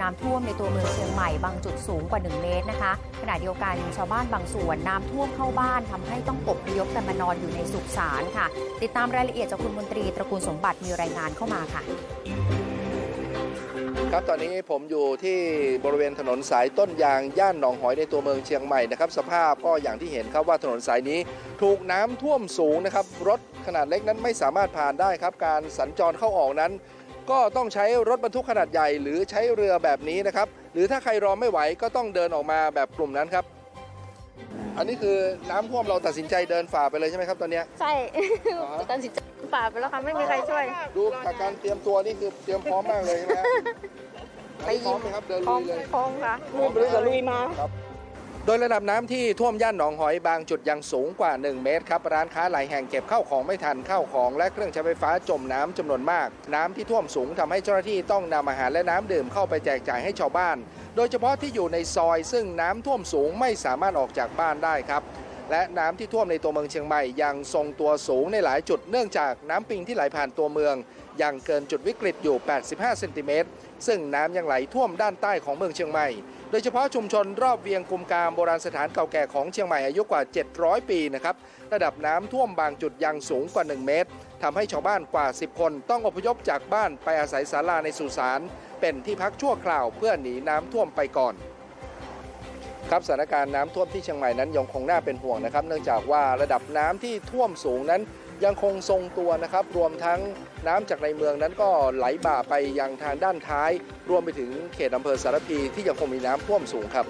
น้ำท่วมในตัวเมืองเชียงใหม่บางจุดสูงกว่า 1 เมตรนะคะ ขณะเดียวกันชาวบ้านบางส่วนน้ำท่วมเข้าบ้านทำให้ต้องอบพยพกันมานอนอยู่ในสุสานค่ะ ติดตามรายละเอียดจากคุณมนตรีตระกูลสมบัติมีรายงานเข้ามาค่ะครับตอนนี้ผมอยู่ที่บริเวณถนนสายต้นยางย่านหนองหอยในตัวเมืองเชียงใหม่นะครับสภาพก็อย่างที่เห็นครับว่าถนนสายนี้ถูกน้ำท่วมสูงนะครับรถขนาดเล็กนั้นไม่สามารถผ่านได้ครับ การสัญจรเข้าออกนั้น ก็ต้องใช้รถบรรทุกขนาดใหญ่ หรือใช้เรือแบบนี้นะครับ หรือถ้าใครรอไม่ไหวก็ต้องเดินออกมาแบบกลุ่มนั้นครับ อันนี้คือน้ำท่วมเราตัดสินใจเดินฝ่าไปเลยใช่ไหมครับตอนเนี้ย ใช่อ๋อ ตัดสินใจป่าไปแล้วค่ะไม่มีใครช่วย ดูจากการเตรียมตัวนี่คือเตรียมพร้อมมากเลยใช่ไหมฮะอันนี้พร้อมไหมครับเดินพร้ลุอมยเลยพร้อมค่ะ พร้อมลุยกับลุยมา โดยระดับน้ำที่ท่วมย่านหนองหอยบางจุดยังสูงกว่า 1 เมตรครับร้านค้าหลายแห่งเก็บข้าวของไม่ทันข้าวของและเครื่องใช้ไฟฟ้าจมน้ำจำนวนมาก น้ำที่ท่วมสูงทำให้เจ้าหน้าที่ต้องนำอาหารและน้ำดื่มเข้าไปแจกจ่ายให้ชาวบ้าน โดยเฉพาะที่อยู่ในซอยซึ่งน้ำท่วมสูงไม่สามารถออกจากบ้านได้ครับ และน้ำที่ท่วมในตัวเมืองเชียงใหม่ยังทรงตัวสูงในหลายจุดเนื่องจากน้ำปิงที่ไหลผ่านตัวเมืองยังเกินจุดวิกฤตอยู่ 85 เซนติเมตรซึ่งน้ำยังไหลท่วมด้านใต้ของเมืองเชียงใหม่ โดยเฉพาะชุมชนรอบเวียงกุมกามโบราณสถานเก่าแก่ของเชียงใหม่อายุกว่า 700 ปีนะครับระดับน้ำท่วมบางจุดยังสูงกว่า 1 เมตรทำให้ชาวบ้านกว่า 10 คนต้องอพยพจากบ้านไปอาศัยศาลาในสุสานเป็นที่พักชั่วคราวเพื่อหนีน้ำท่วมไปก่อน ครับสถานการณ์น้ำท่วมที่เชียงใหม่นั้นยังคงน่าเป็นห่วงนะครับ เนื่องจากว่าระดับน้ำที่ท่วมสูงนั้นยังคงทรงตัวนะครับ รวมทั้งน้ำจากในเมืองนั้นก็ไหลบ่าไปยังทางด้านท้าย รวมไปถึงเขตอำเภอสารพีที่ยังคงมีน้ำท่วมสูงครับ